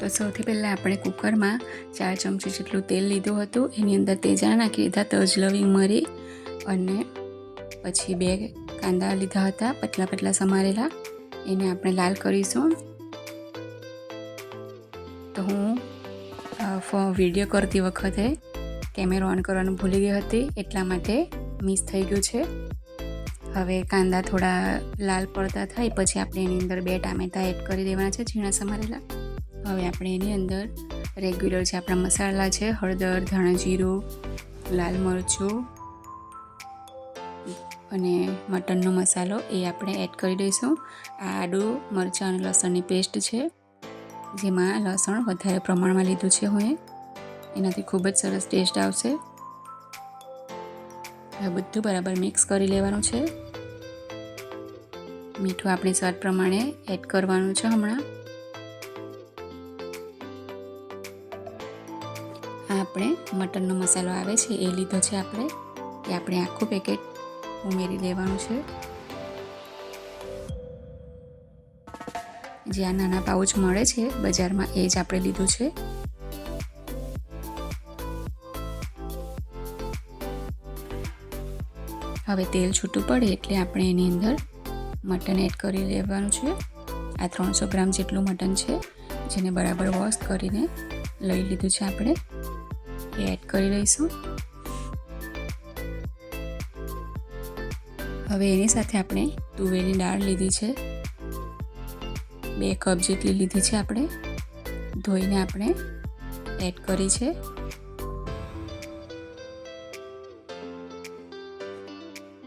તો સૌથી પહેલાં આપણે કુકરમાં ચાર ચમચી જેટલું તેલ લીધું હતું. એની અંદર તેજા નાખી દીધા તજ લવિંગ મરી અને પછી બે કાંદા લીધા હતા, પતલા પતલા સમારેલા. એને આપણે લાલ કરીશું. તો હું વીડિયો કરતી વખતે કેમેરો ઓન કરવાનું ભૂલી ગઈ હતી, એટલા માટે મિસ થઈ ગયું છે. હવે કાંદા થોડા લાલ પડતા થાય, પછી આપણે એની અંદર બે ટામેટા એડ કરી દેવાના છે ઝીણા સમારેલા. હવે આપણે એની અંદર રેગ્યુલર જે આપણા મસાલા છે, હળદર, ધાણા જીરું, લાલ મરચું અને મટનનો મસાલો એ આપણે એડ કરી દઈશું. આ આદું મરચાં અને લસણની પેસ્ટ છે, જેમાં લસણ વધારે પ્રમાણમાં લીધું છે હું એનાથી ખૂબ જ સરસ ટેસ્ટ આવશે. હવે બધું બરાબર મિક્સ કરી લેવાનું છે. મીઠું આપણી સ્વાદ પ્રમાણે એડ કરવાનું છે હમણાં. આ આપણે મટનનો મસાલો આવે છે, એ લીધો છે આપણે, એ આપણે આખું પેકેટ ઉમેરી દેવાનું છે. જે આ નાના પાઉચ મળે છે, બજારમાં એ જ આપણે લીધું છે. હવે તેલ છૂટું પડે એટલે આપણે એની અંદર મટન એડ કરી લેવાનું છે. આ ત્રણસો ગ્રામ જેટલું મટન છે, જેને બરાબર વોશ કરીને લઈ લીધું છે આપણે. એ એડ કરી લઈશું. હવે એની સાથે આપણે તુવેરની દાળ લીધી છે. બે કપ જેટલી લીધી છે આપણે. ધોઈને આપણે એડ કરી છે.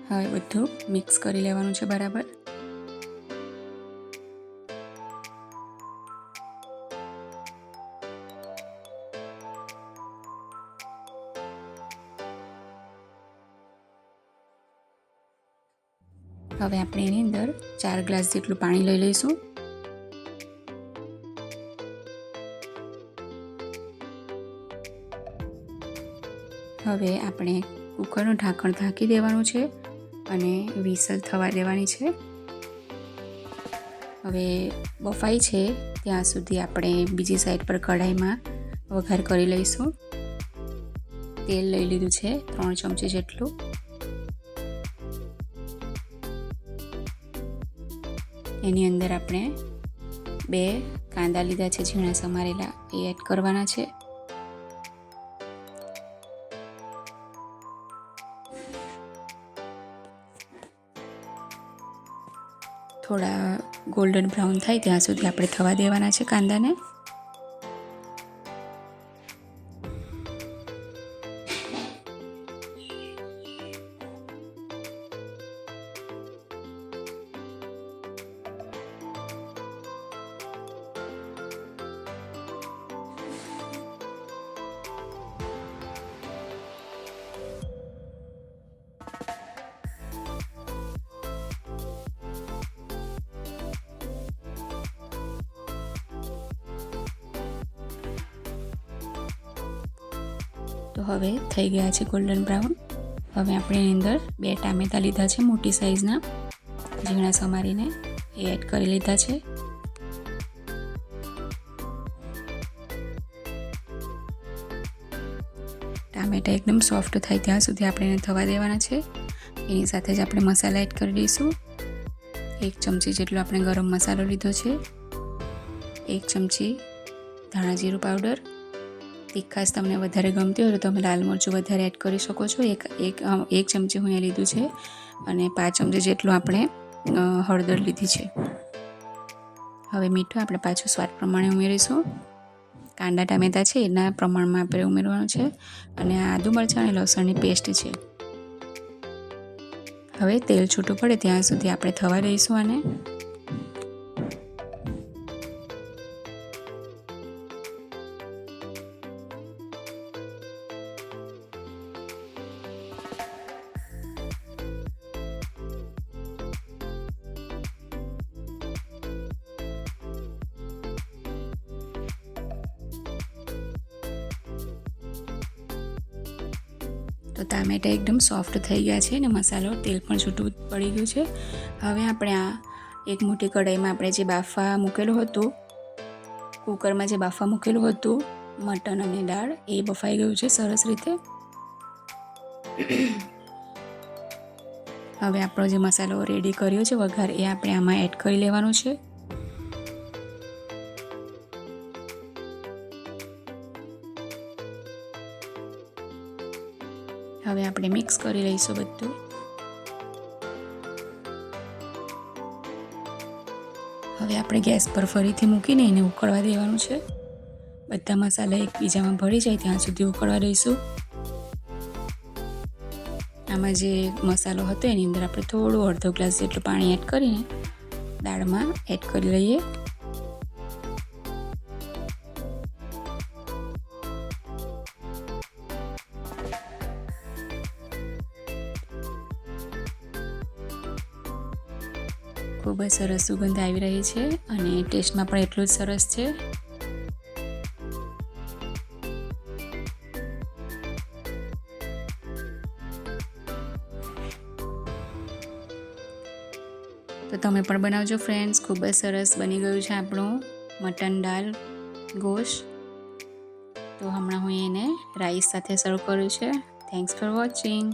હવે બધું મિક્સ કરી લેવાનું છે બરાબર. હવે આપણે એની અંદર ચાર ગ્લાસ જેટલું પાણી લઈ લઈશું. હવે આપણે કુકરનું ઢાંકણ ઢાંકી દેવાનું છે અને વિસલ થવા દેવાની છે. હવે બફાઈ છે, ત્યાં સુધી આપણે બીજી સાઈડ પર કઢાઈમાં વઘાર કરી લઈશું. તેલ લઈ લીધું છે, ત્રણ ચમચી જેટલું. એની અંદર આપણે બે કાંદા લીધા છે, ઝીણા સમારેલા. એ એડ કરવાના છે. થોડા ગોલ્ડન બ્રાઉન થાય ત્યાં સુધી આપણે થવા દેવાના છે કાંદાને. તો હવે થઈ ગયા છે ગોલ્ડન બ્રાઉન હવે આપણે એની અંદર બે ટામેટા લીધા છે મોટી સાઈઝના ઝીણા સમારીને એ એડ કરી લીધા છે. ટામેટા એકદમ સોફ્ટ થાય ત્યાં સુધી આપણે એને થવા દેવાના છે. એની સાથે જ આપણે મસાલા એડ કરી દઈશું. એક ચમચી જેટલો આપણે ગરમ મસાલો લીધો છે. એક ચમચી ધાણા જીરું પાવડર તીખાશ તમને વધારે ગમતી હોય તો તમે લાલ મરચું વધારે એડ કરી શકો છો. એક એક એક ચમચી હું એ લીધું છે અને પાંચ ચમચી જેટલું આપણે હળદર લીધી છે. હવે મીઠું આપણે પાછું સ્વાદ પ્રમાણે ઉમેરીશું. કાંદા, ટામેટા છે એના પ્રમાણમાં આપણે ઉમેરવાનું છે અને આદુ મરચાં અને લસણની પેસ્ટ છે. હવે તેલ છૂટું પડે ત્યાં સુધી આપણે થવા દઈશું આને. તો ટામેટા એકદમ સોફ્ટ થઈ ગયા છે અને મસાલો, તેલ પણ છૂટું પડી ગયું છે. હવે આપણે આ એક મોટી કઢાઈમાં આપણે જે બાફા મૂકેલું હતું, કુકરમાં જે બાફા મૂકેલું હતું, મટન અને દાળ, એ બફાઈ ગયું છે સરસ રીતે. હવે આપણો જે મસાલો રેડી કર્યો છે વઘાર, એ આપણે આમાં એડ કરી લેવાનો છે. હવે આપણે મિક્સ કરી લઈશું બધું. હવે આપણે ગેસ પર ફરીથી મૂકીને એને ઉકળવા દેવાનું છે. બધા મસાલા એકબીજામાં ભળી જાય ત્યાં સુધી ઉકળવા દઈશું. આમાં જે મસાલો હતો એની અંદર આપણે થોડું અડધો ગ્લાસ જેટલું પાણી એડ કરીને દાળમાં એડ કરી લઈએ. ખૂબ જ સરસ સુગંધ આવી રહી છે અને ટેસ્ટમાં પણ એટલું જ સરસ છે. તો તમે પણ બનાવજો ફ્રેન્ડ્સ, ખૂબ જ સરસ બની ગયું છે આપણું મટન દાલ ગોશ. તો હમણાં હું એને રાઈસ સાથે સર્વ કર્યું છે. Thanks for watching